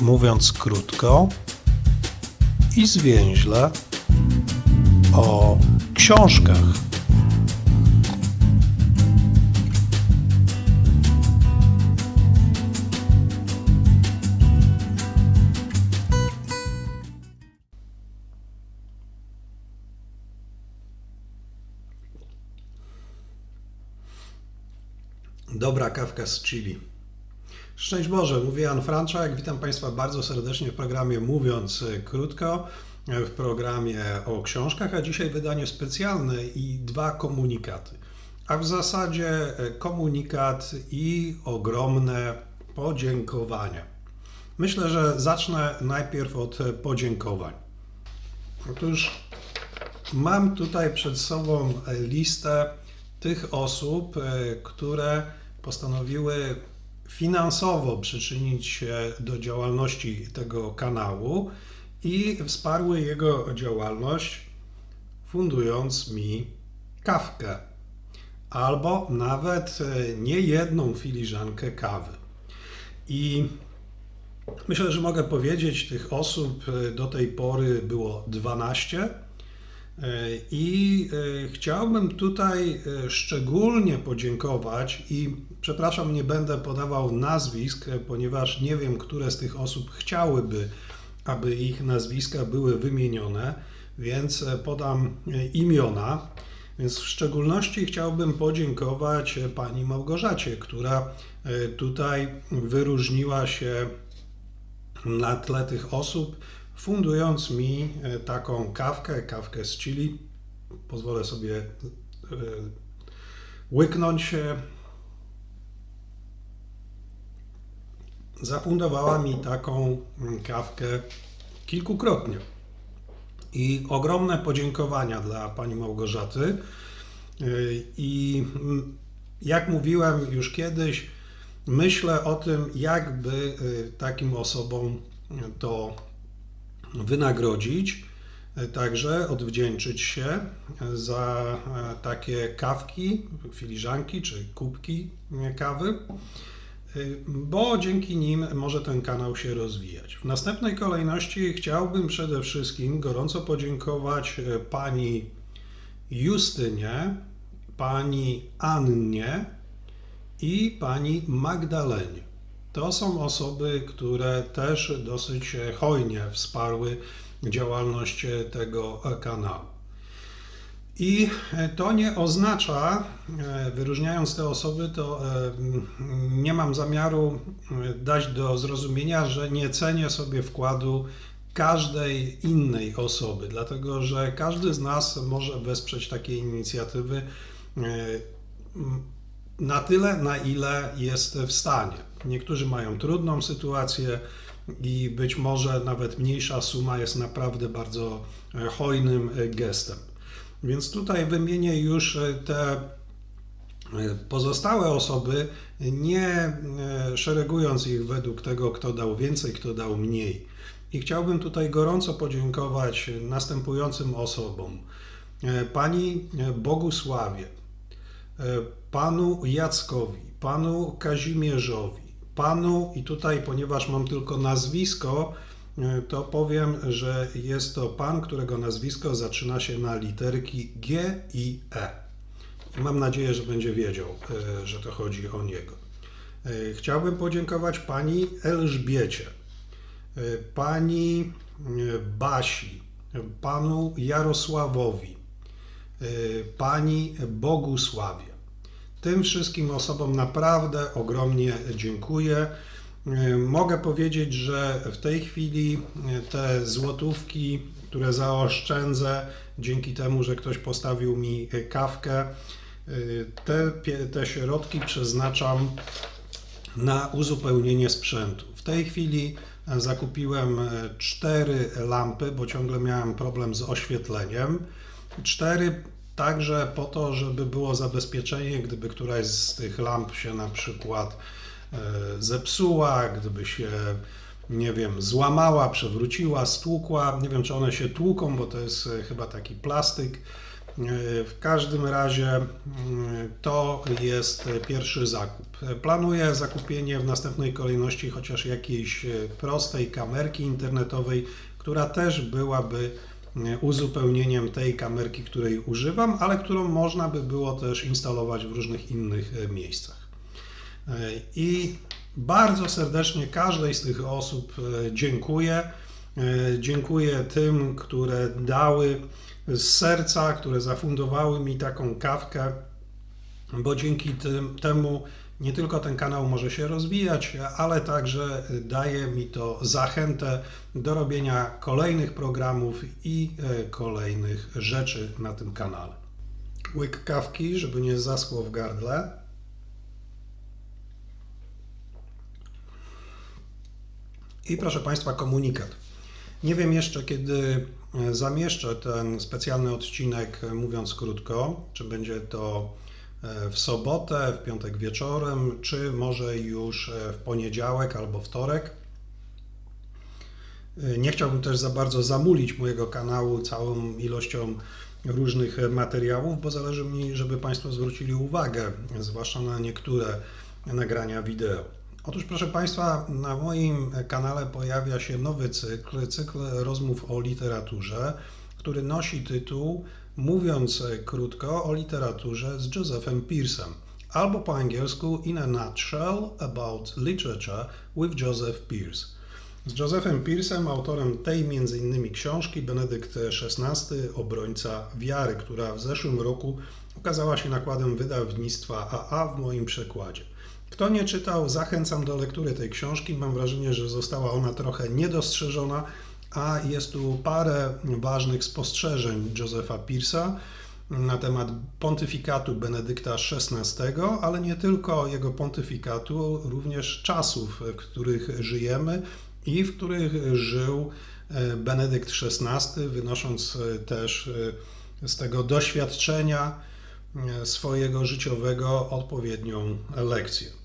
mówiąc krótko i zwięźle, o książkach. Dobra kawka z chili. Szczęść Boże, mówię Jan Franczak. Witam Państwa bardzo serdecznie w programie Mówiąc Krótko, w programie o książkach, a dzisiaj wydanie specjalne i dwa komunikaty. A w zasadzie komunikat i ogromne podziękowania. Myślę, że zacznę najpierw od podziękowań. Otóż mam tutaj przed sobą listę tych osób, które postanowiły finansowo przyczynić się do działalności tego kanału i wsparły jego działalność, fundując mi kawkę albo nawet e, nie jedną filiżankę kawy. I myślę, że mogę powiedzieć, tych osób e, do tej pory było 12. I e, chciałbym tutaj e, szczególnie podziękować i przepraszam, nie będę podawał nazwisk, e, ponieważ nie wiem, które z tych osób chciałyby, aby ich nazwiska były wymienione, więc podam imiona. Więc w szczególności chciałbym podziękować pani Małgorzacie, która tutaj wyróżniła się na tle tych osób, fundując mi e, taką kawkę, kawkę z chili. Pozwolę sobie e, łyknąć. Zafundowała mi taką mm, kawkę kilkukrotnie. I ogromne podziękowania dla pani Małgorzaty. E, I mm, jak mówiłem już kiedyś, myślę o tym, jakby takim osobom to wynagrodzić, e, także odwdzięczyć się za e, takie kawki, filiżanki czy kubki kawy, e, bo dzięki nim może ten kanał się rozwijać. W następnej kolejności chciałbym przede wszystkim gorąco podziękować pani Justynie, pani Annie i pani Magdalenie. To są osoby, które też dosyć hojnie wsparły działalność tego kanału. I to nie oznacza, wyróżniając te osoby, to e, nie mam zamiaru dać do zrozumienia, że nie cenię sobie wkładu każdej innej osoby, dlatego że każdy z nas może wesprzeć takie inicjatywy e, na tyle, na ile jest w stanie. Niektórzy mają trudną sytuację i być może nawet mniejsza suma jest naprawdę bardzo e, hojnym e, gestem. Więc tutaj wymienię już e, te pozostałe osoby, nie szeregując ich według tego, kto dał więcej, kto dał mniej. I chciałbym tutaj gorąco podziękować następującym osobom. Pani Bogusławie, panu Jackowi, panu Kazimierzowi, panu, i tutaj, ponieważ mam tylko nazwisko, e, to powiem, że jest to pan, którego nazwisko zaczyna się na literki G i E. Mam nadzieję, że będzie wiedział, e, że to chodzi o niego. E, chciałbym podziękować pani Elżbiecie, pani Basi, panu Jarosławowi, pani Bogusławie. Tym wszystkim osobom naprawdę ogromnie dziękuję. Mogę powiedzieć, że w tej chwili te złotówki, które zaoszczędzę dzięki temu, że ktoś postawił mi kawkę, te, te środki przeznaczam na uzupełnienie sprzętu. W tej chwili zakupiłem cztery lampy, bo ciągle miałem problem z oświetleniem. Cztery Także po to, żeby było zabezpieczenie, gdyby któraś z tych lamp się na przykład e, zepsuła, gdyby się, nie wiem, złamała, przewróciła, stłukła. Nie wiem, czy one się tłuką, bo to jest e, chyba taki plastyk. W każdym razie mm, to jest pierwszy zakup. Planuję zakupienie w następnej kolejności chociaż jakiejś prostej kamerki internetowej, która też byłaby uzupełnieniem tej kamerki, której używam, ale którą można by było też instalować w różnych innych miejscach. I bardzo serdecznie każdej z tych osób e, dziękuję. E, dziękuję tym, które dały z serca, które zafundowały mi taką kawkę, bo dzięki tym, temu nie tylko ten kanał może się rozwijać, ale także daje mi to zachętę do robienia kolejnych programów i e, kolejnych rzeczy na tym kanale. Łyk kawki, żeby nie zaschło w gardle. I proszę Państwa, komunikat. Nie wiem jeszcze, kiedy e, zamieszczę ten specjalny odcinek, e, mówiąc krótko, czy będzie to w sobotę, w piątek wieczorem, czy może już w poniedziałek albo wtorek. Nie chciałbym też za bardzo zamulić mojego kanału całą ilością różnych materiałów, bo zależy mi, żeby Państwo zwrócili uwagę, zwłaszcza na niektóre nagrania wideo. Otóż, proszę Państwa, na moim kanale pojawia się nowy cykl, cykl rozmów o literaturze, który nosi tytuł Mówiąc krótko o literaturze z Josephem Pearsem, albo po angielsku In a Nutshell About Literature with Joseph Pearce. Z Josephem Pearsem, autorem tej innymi książki Benedykt XVI, Obrońca Wiary, która w zeszłym roku ukazała się nakładem wydawnictwa AA w moim przekładzie. Kto nie czytał, zachęcam do lektury tej książki. Mam wrażenie, że została ona trochę niedostrzeżona, a jest tu parę ważnych spostrzeżeń Josepha Pearsa na temat pontyfikatu Benedykta XVI, ale nie tylko jego pontyfikatu, również czasów, w których żyjemy i w których żył e, Benedykt XVI, wynosząc e, też e, z tego doświadczenia swojego życiowego odpowiednią lekcję.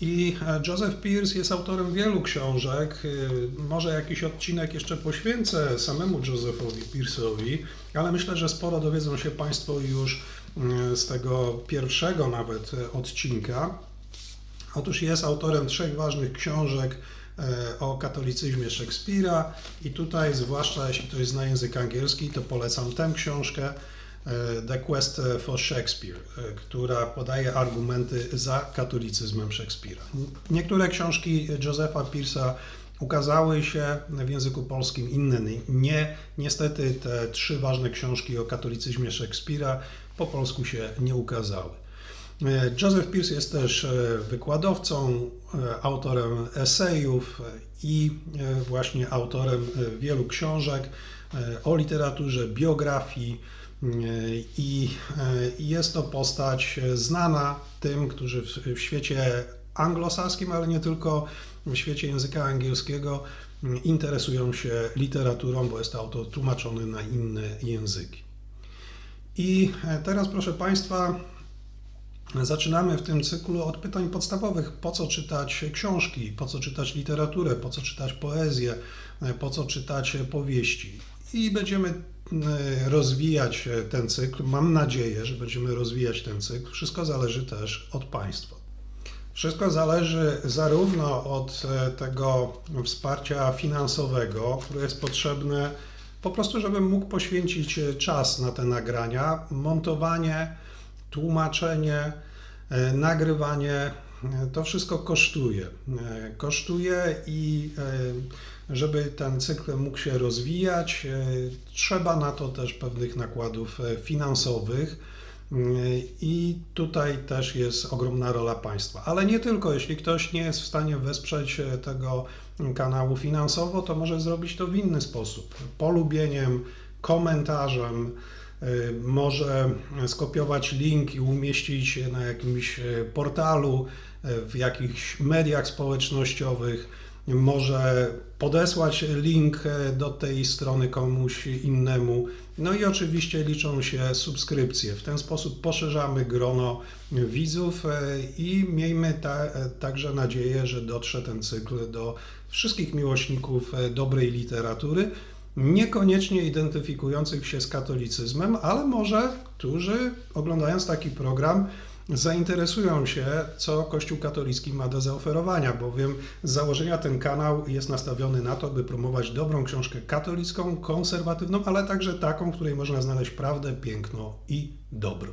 I e, Joseph Pierce jest autorem wielu książek. E, może jakiś odcinek jeszcze poświęcę samemu Josephowi Pierce'owi, ale myślę, że sporo dowiedzą się Państwo już e, z tego pierwszego nawet odcinka. Otóż jest autorem trzech ważnych książek o katolicyzmie Szekspira i tutaj, zwłaszcza jeśli ktoś zna język angielski, to polecam tę książkę The Quest for Shakespeare, e, która podaje argumenty za katolicyzmem Szekspira. Niektóre książki Josepha Pearsa ukazały się w języku polskim, inne nie. Niestety te trzy ważne książki o katolicyzmie Szekspira po polsku się nie ukazały. E, Joseph Pierce jest też wykładowcą, autorem esejów i właśnie autorem wielu książek o literaturze, biografii, i jest to postać znana tym, którzy w świecie anglosaskim, ale nie tylko w świecie języka angielskiego interesują się literaturą, bo jest to autor tłumaczony na inne języki. I teraz, proszę Państwa, zaczynamy w tym cyklu od pytań podstawowych: po co czytać książki, po co czytać literaturę, po co czytać poezję, po co czytać powieści. I będziemy rozwijać ten cykl. Mam nadzieję, że będziemy rozwijać ten cykl. Wszystko zależy też od państwa. Wszystko zależy zarówno od e, tego wsparcia finansowego, które jest potrzebne po prostu, żebym mógł poświęcić czas na te nagrania, montowanie, tłumaczenie, e, nagrywanie. To wszystko kosztuje. Kosztuje i żeby ten cykl mógł się rozwijać, e, trzeba na to też pewnych nakładów e, finansowych. E, I tutaj też jest ogromna rola państwa. Ale nie tylko, jeśli ktoś nie jest w stanie wesprzeć tego kanału finansowo, to może zrobić to w inny sposób. Polubieniem, komentarzem, może skopiować link i umieścić na jakimś portalu, w jakichś mediach społecznościowych może podesłać link e, do tej strony komuś innemu. No i oczywiście liczą się subskrypcje. W ten sposób poszerzamy grono widzów e, i miejmy ta, e, także nadzieję, że dotrze ten cykl do wszystkich miłośników dobrej literatury, niekoniecznie identyfikujących się z katolicyzmem, ale może którzy oglądając taki program zainteresują się, co Kościół katolicki ma do zaoferowania, bowiem z założenia ten kanał jest nastawiony na to, by promować dobrą książkę katolicką, konserwatywną, ale także taką, w której można znaleźć prawdę, piękno i dobro.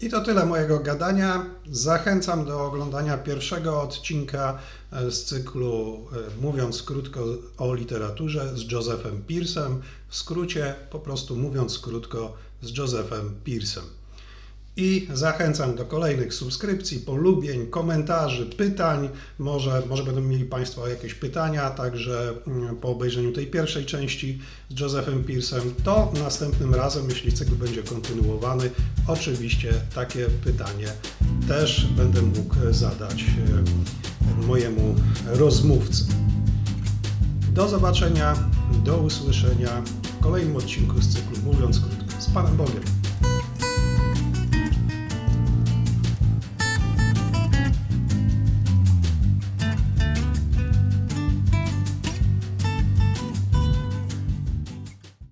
I to tyle mojego gadania. Zachęcam do oglądania pierwszego odcinka z cyklu e, Mówiąc krótko o literaturze z Josephem Pearsem. W skrócie, po prostu mówiąc krótko z Josephem Pearsem. I zachęcam do kolejnych subskrypcji, polubień, komentarzy, pytań. Może, może będą mieli Państwo jakieś pytania, także mm, po obejrzeniu tej pierwszej części z Josephem Pearsem, to następnym razem, jeśli cykl będzie kontynuowany, oczywiście takie pytanie też będę mógł zadać e, mojemu rozmówcy. Do zobaczenia, do usłyszenia w kolejnym odcinku z cyklu Mówiąc Krótko. Z Panem Bogiem.